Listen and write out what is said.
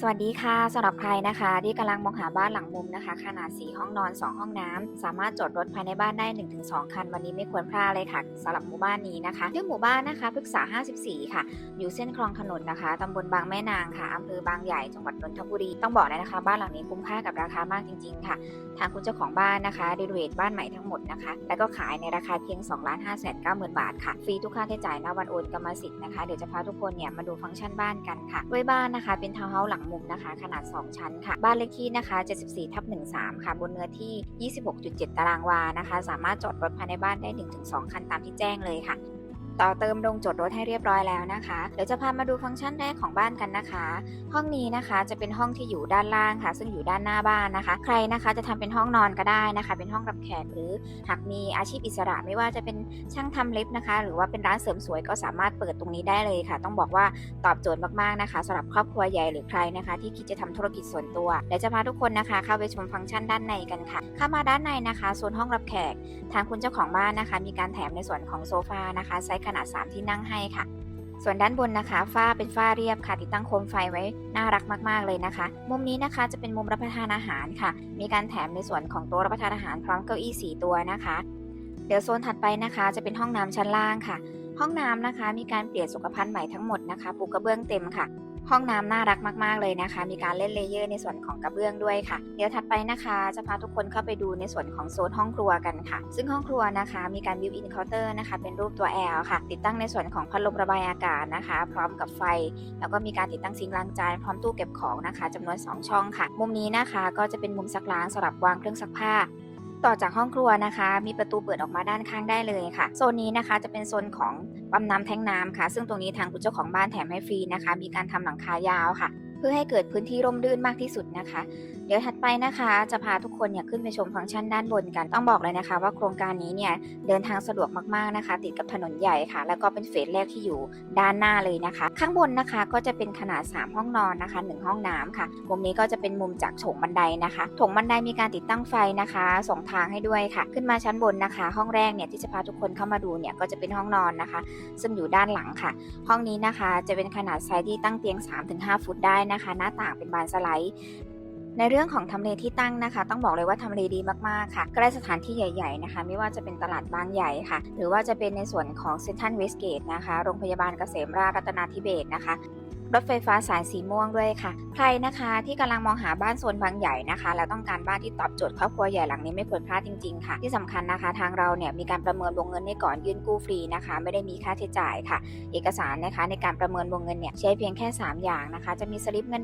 สวัสดีค่ะสำหรับใครนะคะ ที่กำลังมองหาบ้านหลังมุมนะคะ ขนาด 4 ห้องนอน 2 ห้องน้ำสามารถจอดรถภายในบ้านได้ 1-2 คัน วันนี้ไม่ควรพลาดเลยค่ะสำหรับหมู่บ้านนี้นะคะชื่อหมู่บ้านนะคะพฤกษา 54 ค่ะ อยู่เส้นคลองถนนนะคะตำบลบางแม่นางค่ะอำเภอบางใหญ่จังหวัดนนทบุรีต้องบอกเลยนะคะ บ้านหลังนี้คุ้มค่ากับราคามากจริง ๆ ค่ะ ทางคุณเจ้าของบ้านนะคะรีเวทบ้านใหม่ทั้งหมดนะคะ แล้วก็ขายในราคาเพียง2 5 9 0 0 0 0บาทค่ะฟรีทุกค่าใช้จ่ายณวันโอนกรรมสิทธิ์นะคะเดี๋ยวจะพาทุกคนเนี่ยมาดูฟังก์ชันบ้านกันค่ะด้วยบ้านนะคะเป็นทาวน์เฮาส์หลังมุมนะคะ ขนาด 2 ชั้นค่ะ บ้านเลขที่นะคะ 74ทับ13 ค่ะ บนเนื้อที่ 26.7 ตารางวานะคะ สามารถจอดรถภายในบ้านได้ 1-2 คันตามที่แจ้งเลยค่ะ ต่อเติมลงจดรถให้เรียบร้อยแล้วนะคะ เดี๋ยวจะพามาดูฟังก์ชันแรกของบ้านกันนะคะ ห้องนี้นะคะจะเป็นห้องที่อยู่ด้านล่างค่ะ ซึ่งอยู่ด้านหน้าบ้านนะคะ ใครนะคะจะทำเป็นห้องนอนก็ได้นะคะ เป็นห้องรับแขกหรือหากมีอาชีพอิสระไม่ว่าจะเป็นช่างทำเล็บนะคะ หรือว่าเป็นร้านเสริมสวยก็สามารถเปิดตรงนี้ได้เลยค่ะ ต้องบอกว่าตอบโจทย์มากๆนะคะสำหรับครอบครัวใหญ่หรือใครนะคะ ที่คิดจะทำธุรกิจส่วนตัวเดี๋ยวจะพาทุกคนนะคะเข้าไปชมฟังก์ชันด้านในกันค่ะเข้ามาด้านในนะคะโซนห้องรับแขก ทางคุณเจ้าของบ้านนะคะ มีการแถมในส่วนของโซฟานะคะไซส์ขนาด 3 ที่นั่งให้ค่ะ ส่วนด้านบนนะคะฝ้าเป็นฝ้าเรียบค่ะ ติดตั้งโคมไฟไว้น่ารักมากๆเลยนะคะ มุมนี้นะคะจะเป็นมุมรับประทานอาหารค่ะ มีการแถมในส่วนของโต๊ะรับประทานอาหารพร้อมเก้าอี้ 4 ตัวนะคะ เดี๋ยวโซนถัดไปนะคะ จะเป็นห้องน้ำชั้นล่างค่ะ ห้องน้ำนะคะ มีการเปลี่ยนสุขภัณฑ์ใหม่ทั้งหมดนะคะปูกระเบื้องเต็มค่ะ ห้องน้ำน่ารักมากๆเลยนะคะ มีการเล่นเลเยอร์ในส่วนของกระเบื้องด้วยค่ะ เดี๋ยวถัดไปนะคะ จะพาทุกคนเข้าไปดูในส่วนของโซนห้องครัวกันค่ะ ซึ่งห้องครัวนะคะ มีการบิวอินเคาน์เตอร์นะคะ เป็นรูปตัว L ค่ะ ติดตั้งในส่วนของพัดลมระบายอากาศนะคะ พร้อมกับไฟ แล้วก็มีการติดตั้งซิงล้างจานพร้อมตู้เก็บของนะคะจำนวน 2 ช่องค่ะ มุมนี้นะคะ ก็จะเป็นมุมซักล้างสำหรับวางเครื่องซักผ้า ต่อจากห้องครัวนะคะ มีประตูเปิดออกมาด้านข้างได้เลยค่ะโซนนี้นะคะจะเป็นโซนของปั๊มน้ำแท้งน้ำค่ะ ซึ่งตรงนี้ทางคุณเจ้าของบ้านแถมให้ฟรีนะคะ มีการทำหลังคายาวค่ะ เพื่อให้เกิดพื้นที่ร่มรื่นมากที่สุดนะคะ เดี๋ยวถัดไปนะคะ จะพาทุกคนเนี่ยขึ้นไปชมฟังก์ชันด้านบนกัน ต้องบอกเลยนะคะ ว่าโครงการนี้เนี่ยเดินทางสะดวกมากๆนะคะ ติดกับถนนใหญ่ค่ะ แล้วก็เป็นเฟสแรกที่อยู่ด้านหน้าเลยนะคะ ข้างบนนะคะก็จะเป็นขนาด 3 ห้องนอนนะคะ 1 ห้องน้ำค่ะ มุมนี้ก็จะเป็นมุมจากโถงบันไดนะคะโถงบันไดมีการติดตั้งไฟนะคะส่งทางให้ด้วยค่ะ ขึ้นมาชั้นบนนะคะ ห้องแรกเนี่ยที่จะพาทุกคนเข้ามาดูเนี่ยก็จะเป็นห้องนอนนะคะ ซึ่งอยู่ด้านหลังค่ะ ห้องนี้นะคะจะเป็นขนาดไซส์ที่ตั้งเตียง 3-5 ฟุตได้นะคะ หน้าต่างเป็นบานสไลด์ในเรื่องของทำเลที่ตั้งนะคะ ต้องบอกเลยว่าทำเลดีมากๆค่ะใกล้สถานที่ใหญ่ ๆนะคะ ไม่ว่าจะเป็นตลาดบางใหญ่ค่ะ หรือว่าจะเป็นในส่วนของเซนทันเวสเกตนะคะ โรงพยาบาลเกษมราชรัตนาธิเบศนะคะ รถไฟฟ้าสายสีม่วงด้วยค่ะ ใครนะคะที่กำลังมองหาบ้านโซนบางใหญ่นะคะแล้วต้องการบ้านที่ตอบโจทย์ครอบครัวใหญ่หลังนี้ไม่ควรพลาดจริงๆค่ะ ที่สำคัญนะคะ ทางเราเนี่ยมีการประเมินวงเงินให้ก่อนยื่นกู้ฟรีนะคะ ไม่ได้มีค่าใช้จ่ายค่ะ เอกสารนะคะในการประเมินวงเงินเนี่ยใช้เพียงแค่ 3 อย่างนะคะ จะมีสลิปเงิน